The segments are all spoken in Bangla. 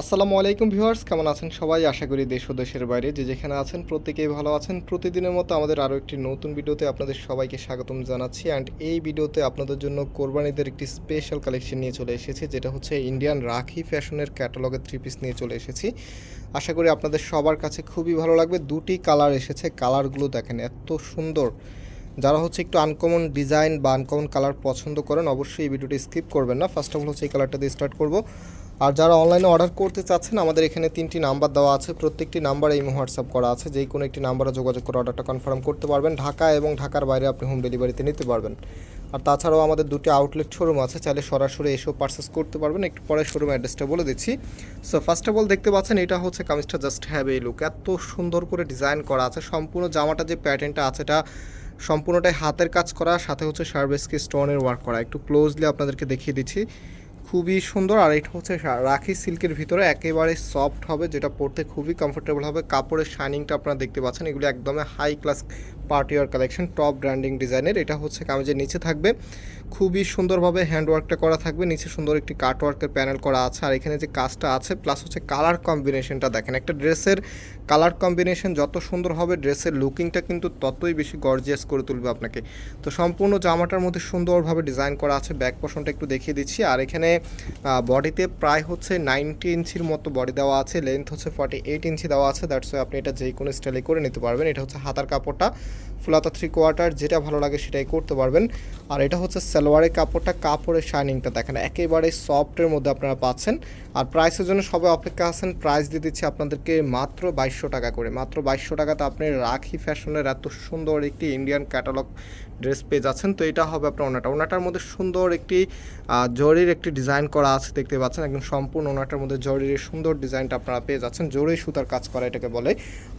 আসসালামু আলাইকুম ভিউয়ার্স, কেমন আছেন সবাই? আশা করি দেশ ও দেশের বাইরে যে যেখানে আছেন প্রত্যেকেই ভালো আছেন। প্রতিদিনের মতো আমাদের আরও একটি নতুন ভিডিওতে আপনাদের সবাইকে স্বাগতম জানাচ্ছি। অ্যান্ড এই ভিডিওতে আপনাদের জন্য কোরবানিদের একটি স্পেশাল কালেকশন নিয়ে চলে এসেছি, যেটা হচ্ছে ইন্ডিয়ান রাখি ফ্যাশনের ক্যাটালগের থ্রি পিস নিয়ে চলে এসেছি। আশা করি আপনাদের সবার কাছে খুবই ভালো লাগবে। দুটি কালার এসেছে কালারগুলো দেখেন এত সুন্দর। যারা হচ্ছে একটু আনকমন ডিজাইন বা আনকমন কালার পছন্দ করেন, অবশ্যই এই ভিডিওটি স্কিপ করবেন না। ফার্স্ট অফ অল হচ্ছে এই কালারটা দিয়ে স্টার্ট করব। আর যারা অনলাইনে অর্ডার করতে চাচ্ছেন, আমাদের এখানে তিনটি নাম্বার দেওয়া আছে। প্রত্যেকটি নাম্বার এই হোয়াটসঅ্যাপ করা আছে। যেই কোনো একটি নাম্বারে যোগাযোগ করে অর্ডারটা কনফার্ম করতে পারবেন। ঢাকা এবং ঢাকার বাইরে আপনি হোম ডেলিভারিতে নিতে পারবেন। আর তাছাড়াও আমাদের দুটি আউটলেট শোরুম আছে। চাইলে সরাসরি এসেও পারচেস করতে পারবেন। একটু পরে শোরুম অ্যাড্রেসটা বলে দিচ্ছি। সো ফার্স্ট অফ অল দেখতে পাচ্ছেন, এটা হচ্ছে কামিজটা জাস্ট হ্যাভ এই লুক এত সুন্দর করে ডিজাইন করা আছে। সম্পূর্ণ জামাটা যে প্যাটার্নটা আছে, এটা সম্পূর্ণটাই হাতের কাজ করা। সাথে হচ্ছে সার্ভেসকে স্টোনের ওয়ার্ক করা। একটু ক্লোজলি আপনাদেরকে দেখিয়ে দিচ্ছি। খুবই সুন্দর আর এটা হচ্ছে রাখি সিল্কের ভিতরে একেবারে সফট হবে, যেটা পরতে খুবই কমফোর্টেবল হবে। কাপড়ের শাইনিংটা আপনারা দেখতে পাচ্ছেন, এগুলো একদমই high class party wear collection top branding ডিজাইনের এটা হচ্ছে কামিজের নিচে থাকবে। খুবই সুন্দরভাবে হ্যান্ডওয়ার্কটা করা থাকবে, নিচে সুন্দর একটি কাটওয়ার্কের প্যানেল করা আছে। আর এখানে যে কাজটা আছে প্লাস হচ্ছে কালার কম্বিনেশনটা দেখেন, একটা ড্রেসের কালার কম্বিনেশন যত সুন্দর হবে ড্রেসের লুকিংটা কিন্তু ততই বেশি গর্জিয়াস করে তুলবে আপনাকে। তো সম্পূর্ণ জামাটার মধ্যে সুন্দরভাবে ডিজাইন করা আছে ব্যাক পোর্শনটা একটু দেখিয়ে দিচ্ছি। আর এখানে বডিতে প্রায় হচ্ছে নাইনটি ইঞ্চির মতো বডি দেওয়া আছে, লেন্থ হচ্ছে ফর্টি এইট ইঞ্চি দেওয়া আছে দ্যাটস আপনি এটা যে কোনো স্টাইলে করে নিতে পারবেন। এটা হচ্ছে হাতার কাপড়টা, ফুলাতা থ্রি কোয়ার্টার যেটা ভালো লাগে সেটাই করতে পারবেন। আর এটা হচ্ছে সালোয়ারের কাপড়টা, কাপড়ের শাইনিংটা দেখেন, একেবারে সফটের মধ্যে আপনারা পাচ্ছেন। আর প্রাইসের জন্য সবাই অপেক্ষা আছেন প্রাইস দিয়ে দিচ্ছি আপনাদেরকে মাত্র বাইশশো টাকা করে। মাত্র বাইশশো টাকাতে আপনি রাখি ফ্যাশনের এত সুন্দর একটি ইন্ডিয়ান ক্যাটালগ ড্রেস পেয়ে যাচ্ছেন। তো এটা হবে আপনার ওনাটা। ওনাটার মধ্যে সুন্দর একটি জরির একটি ডিজাইন করা আছে, দেখতে পাচ্ছেন, একদম সম্পূর্ণ ওনাটার মধ্যে জরির সুন্দর ডিজাইনটা আপনারা পেয়ে যাচ্ছেন। জরি সুতার কাজ করা এটাকে বলে।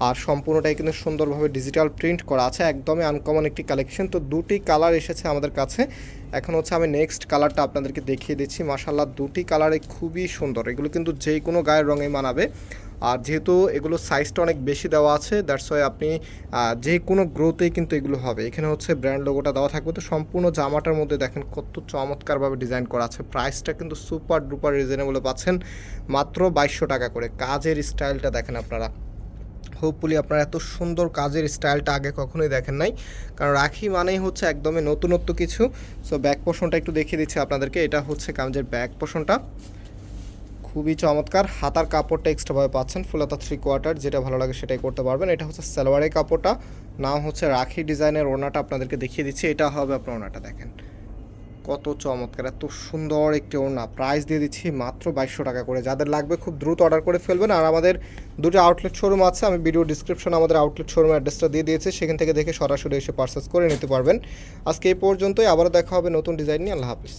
আর সম্পূর্ণটাই কিন্তু সুন্দরভাবে ডিজিটাল প্রিন্ট করা আছে। একদমই আনকমন একটি কালেকশন তো দুটি কালার এসেছে আমাদের কাছে। এখন হচ্ছে আমি নেক্সট কালারটা আপনাদেরকে দেখিয়ে দিচ্ছি। মাসাল্লাহ দুটি কালারে খুবই সুন্দর। এগুলো কিন্তু যে কোনো গায়ের রঙে মানাবে। আর যেহেতু এগুলো সাইজটা অনেক বেশি দেওয়া আছে দ্যাটস ওয়াই আপনি যে কোনো গ্রোতেই কিন্তু এগুলো হবে। এখানে হচ্ছে ব্র্যান্ড লোগোটা দেওয়া থাকবে। তো সম্পূর্ণ জামাটার মধ্যে দেখেন কত চমৎকারভাবে ডিজাইন করা আছে। প্রাইসটা কিন্তু সুপার ডুপার রিজনেবলে পাচ্ছেন। মাত্র বাইশশো টাকা করে। কাজের স্টাইলটা দেখেন আপনারা। হোপফুলি আপনারা এত সুন্দর কাজের স্টাইলটা আগে কখনোই দেখেন নাই। কারণ রাখি মানেই হচ্ছে একদমই নতুনত্ব কিছু। সো ব্যাক পোর্শনটা একটু দেখিয়ে দিচ্ছি আপনাদেরকে। এটা হচ্ছে কামিজের ব্যাক পোর্শনটা খুবই চমৎকার। হাতার কাপড়টা এক্সট্রাভাবে পাচ্ছেন, ফুলাতা থ্রি কোয়ার্টার যেটা ভালো লাগে সেটাই করতে পারবেন। এটা হচ্ছে সালোয়ারের কাপড়টা নাম হচ্ছে রাখি ডিজাইনের ওনাটা আপনাদেরকে দেখিয়ে দিচ্ছি। এটা হবে আপনার ওনাটা দেখেন। কত চমৎকার, এত সুন্দর একটি ওড়না। প্রাইস দিয়ে দিচ্ছি মাত্র বাইশশো টাকা করে। যাদের লাগবে খুব দ্রুত অর্ডার করে ফেলবেন। আর আমাদের দুটো আউটলেট শোরুম আছে, আমি ভিডিও ডিসক্রিপশনে আমাদের আউটলেট শোরুম অ্যাড্রেসটা দিয়ে দিয়েছি। সেখান থেকে দেখে সরাসরি এসে পারচেস করে নিতে পারবেন। আজকে এই পর্যন্তই, আবারও দেখা হবে নতুন ডিজাইন নিয়ে। আল্লাহ হাফিজ।